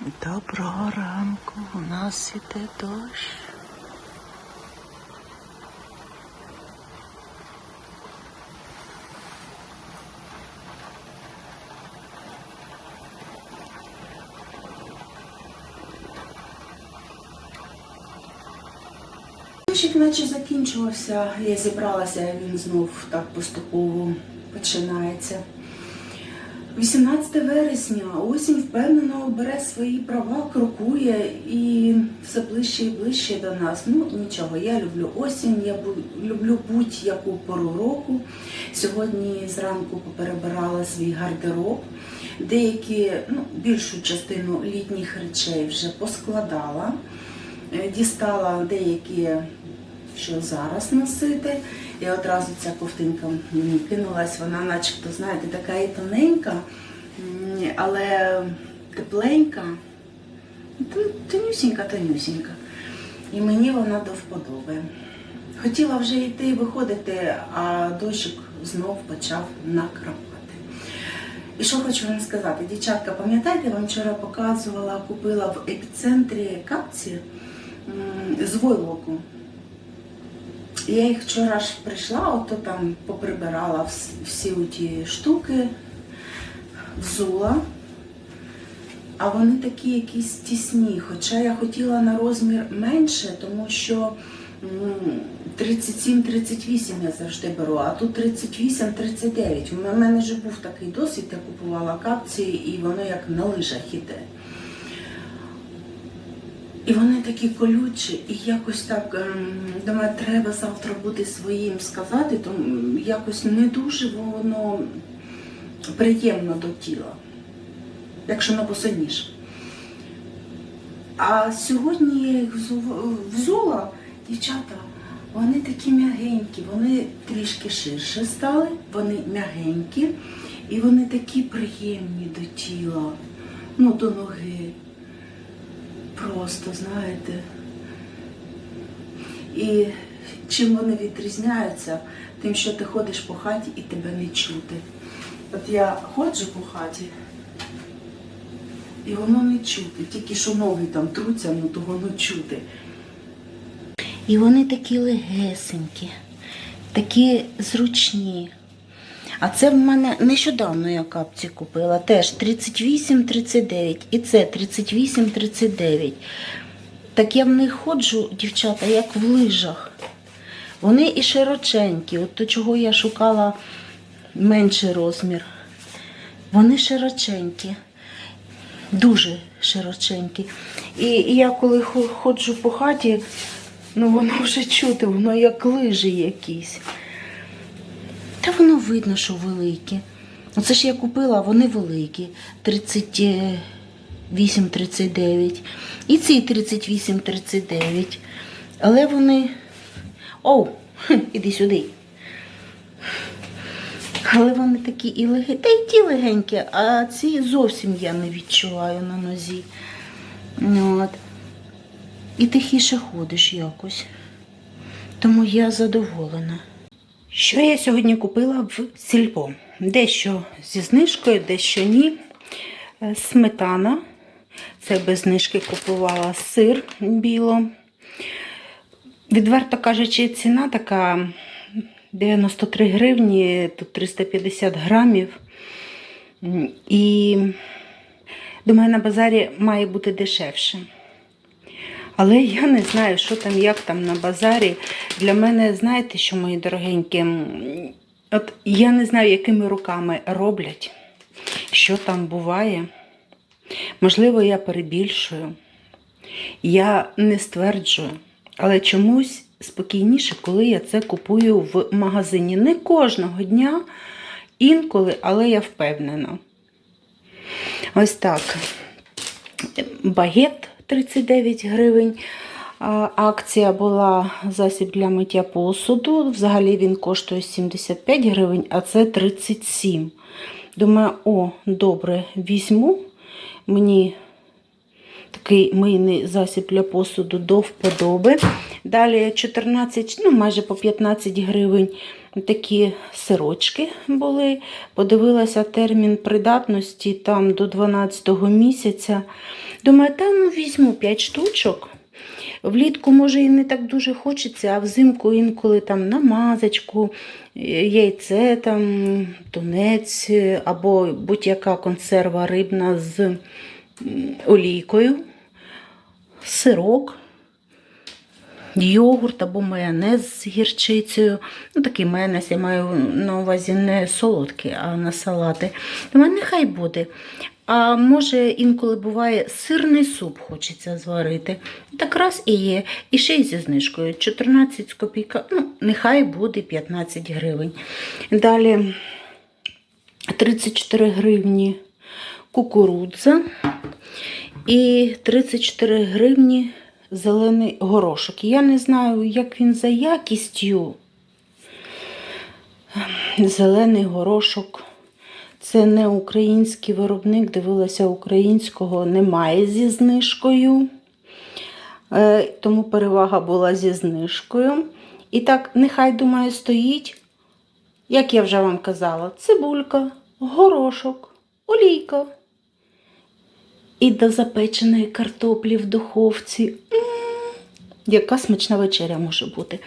Доброго ранку, у нас іде дощ. Наче закінчувався, я зібралася, він знов так поступово починається. 18 вересня осінь впевнено бере свої права, крокує і все ближче і ближче до нас. Ну нічого, я люблю осінь, я люблю будь-яку пору року. Сьогодні зранку поперебирала свій гардероб. Деякі, ну, більшу частину літніх речей вже поскладала. Е, Дістала деякі, що зараз носити. І одразу ця ковтинка мені кинулась, вона начебто, знаєте, така і тоненька, але тепленька, Тон- тонюсінька, тонюсінька. І мені вона до вподоби. Хотіла вже йти виходити, а дощик знов почав накрапати. І що хочу вам сказати, дівчатка, пам'ятаєте, я вам вчора показувала, купила в епіцентрі капці з войлоку. Я їх вчора ж прийшла, ото там поприбирала всі ті штуки, взула. А вони такі якісь тісні. Хоча я хотіла на розмір менше, тому що 37-38 я завжди беру, а тут 38-39. У мене вже був такий досвід, я купувала капці, і воно як на лижах іде. І вони такі колючі, і якось так ем, думаю, треба завтра бути своїм сказати, то якось не дуже воно приємно до тіла, якщо на босоніж. А сьогодні я їх взула, дівчата, вони такі м'ягенькі, вони трішки ширше стали, вони м'ягенькі, і вони такі приємні до тіла, ну до ноги. Просто, знаєте. І чим вони відрізняються, тим, що ти ходиш по хаті і тебе не чути. От я ходжу по хаті, і воно не чути. Тільки що ноги там труться, ну то воно чути. І вони такі легесенькі, такі зручні. А це в мене нещодавно я капці купила. Теж 38-39. І це 38-39. Так я в них ходжу, дівчата, як в лижах. Вони і широченькі. От то, чого я шукала менший розмір. Вони широченькі. Дуже широченькі. І, я коли ходжу по хаті, ну воно вже чути, воно як лижі якісь. Та воно видно, що великі. Оце ж я купила, вони великі. 38-39. І ці 38-39. Але вони. Оу, іди сюди. Але вони такі і легенькі. Та й ті легенькі, а ці зовсім я не відчуваю на нозі. Ну, От. І тихіше ходиш якось. Тому я задоволена. Що я сьогодні купила в сільпо? Дещо зі знижкою, дещо ні. Е, Сметана. Це без знижки купувала сир біло. Відверто кажучи, ціна така 93 гривні, тут 350 грамів. І думаю, на базарі має бути дешевше. Але я не знаю, що там, як там на базарі. Для мене, знаєте, що мої дорогенькі, от я не знаю, якими руками роблять, що там буває. Можливо, я перебільшую. Я не стверджую, але чомусь спокійніше, коли я це купую в магазині. Не кожного дня, інколи, але я впевнена. Ось так. Багет 39 гривень. Акція була засіб для миття посуду. Взагалі він коштує 75 гривень, а це 37. Думаю, о, добре, візьму. Мені такий мийний засіб для посуду до вподоби. Далі 14, ну майже по 15 гривень такі сирочки були. Подивилася термін придатності там до 12 місяця. Думаю, та ну візьму 5 штучок. Влітку, може, і не так дуже хочеться, а взимку інколи там намазочку, яйце, там, тунець або будь-яка консерва рибна з олійкою, сирок, йогурт або майонез з гірчицею. Ну, такий майонез я маю на увазі не солодкий, а на салати. Думаю, нехай буде. А може, інколи буває сирний суп хочеться зварити. Так раз і є. І ще й зі знижкою. 14 копійка, ну, нехай буде 15 гривень. Далі 34 гривні кукурудза і 34 гривні зелений горошок. Я не знаю, як він за якістю. Зелений горошок. Це не український виробник, дивилася українського, немає зі знижкою. Е, Тому перевага була зі знижкою. І так, нехай, думаю, стоїть, як я вже вам казала, цибулька, горошок, олійка. І до запеченої картоплі в духовці. Яка смачна вечеря може бути.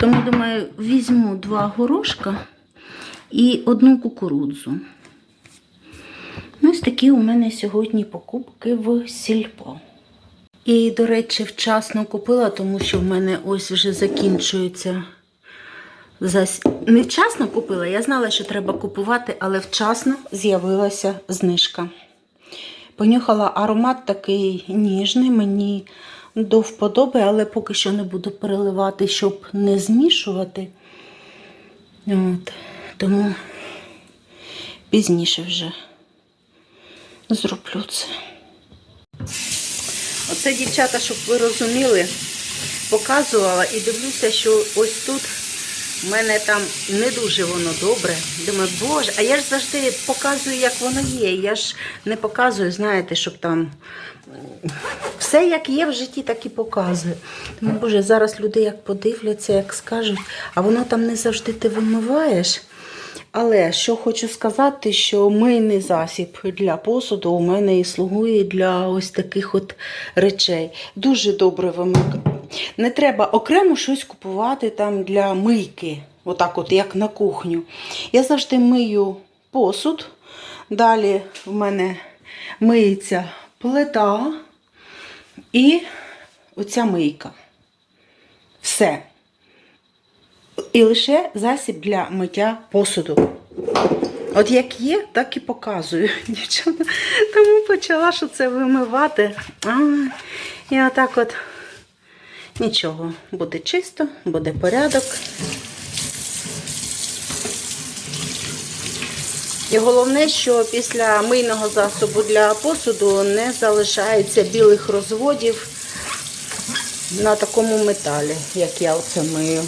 Тому, думаю, візьму два горошка і одну кукурудзу. Ось такі у мене сьогодні покупки в сільпо. І, до речі, вчасно купила, тому що в мене ось вже закінчується. Зас... Не вчасно купила, я знала, що треба купувати, але вчасно з'явилася знижка. Понюхала аромат такий ніжний, мені до вподоби, але поки що не буду переливати, щоб не змішувати. От. Тому пізніше вже зроблю це. Оце, дівчата, щоб ви розуміли, показувала і дивлюся, що ось тут в мене там не дуже воно добре. Думаю, боже, а я ж завжди показую, як воно є. Я ж не показую, знаєте, щоб там все, як є в житті, так і показую. Думаю, боже, зараз люди як подивляться, як скажуть, а воно там не завжди ти вимиваєш. Але що хочу сказати, що мийний засіб для посуду у мене і слугує для ось таких от речей. Дуже добре вимикає. Не треба окремо щось купувати там для мийки, отак от як на кухню. Я завжди мию посуд. Далі в мене миється плита і оця мийка. Все і лише засіб для миття посуду. От як є, так і показую. Дівчата, тому почала, що це вимивати. А, і отак от нічого, буде чисто, буде порядок. І головне, що після мийного засобу для посуду не залишається білих розводів на такому металі, як я оце мию.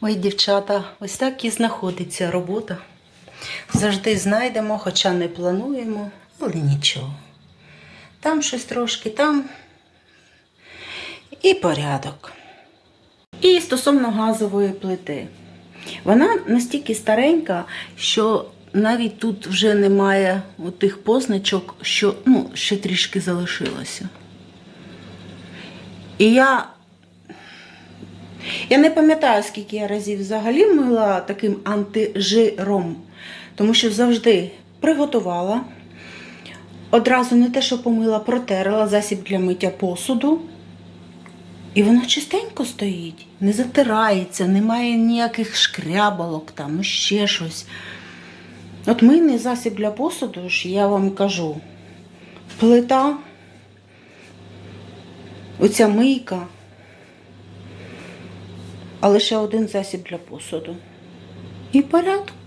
Ой, дівчата, ось так і знаходиться робота. Завжди знайдемо, хоча не плануємо, але нічого. Там щось трошки, там і порядок. І стосовно газової плити. Вона настільки старенька, що навіть тут вже немає тих позначок, що ну, ще трішки залишилося. І я я не пам'ятаю, скільки я разів взагалі мила таким антижиром, тому що завжди приготувала. Одразу не те, що помила, протерла засіб для миття посуду. І воно чистенько стоїть, не затирається, немає ніяких шкрябалок, там, ну ще щось. От мийний засіб для посуду, ж я вам кажу, плита, оця мийка а лише один засіб для посуду. І порядок.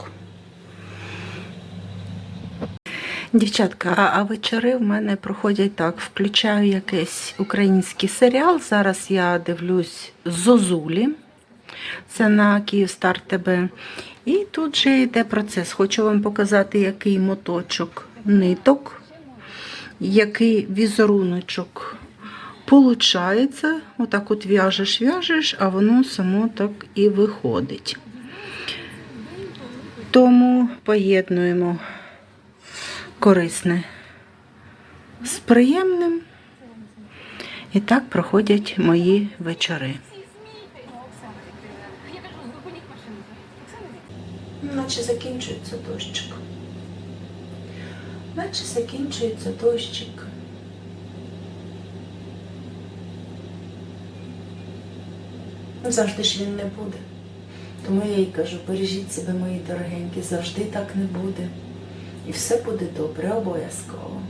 Дівчатка, а, а вечори в мене проходять так. Включаю якийсь український серіал. Зараз я дивлюсь Зозулі. Це на Київстар ТБ. І тут же йде процес. Хочу вам показати, який моточок ниток який візеруночок получається. Отак от в'яжеш, в'яжеш, а воно само так і виходить. Тому поєднуємо корисне з приємним. І так проходять мої вечори. Наче закінчується дощик. Наче закінчується дощик. Ну, Завжди ж він не буде. Тому я їй кажу, бережіть себе, мої дорогенькі, завжди так не буде. І все буде добре, обов'язково.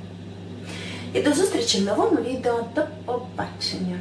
І до зустрічі в новому відео. До побачення!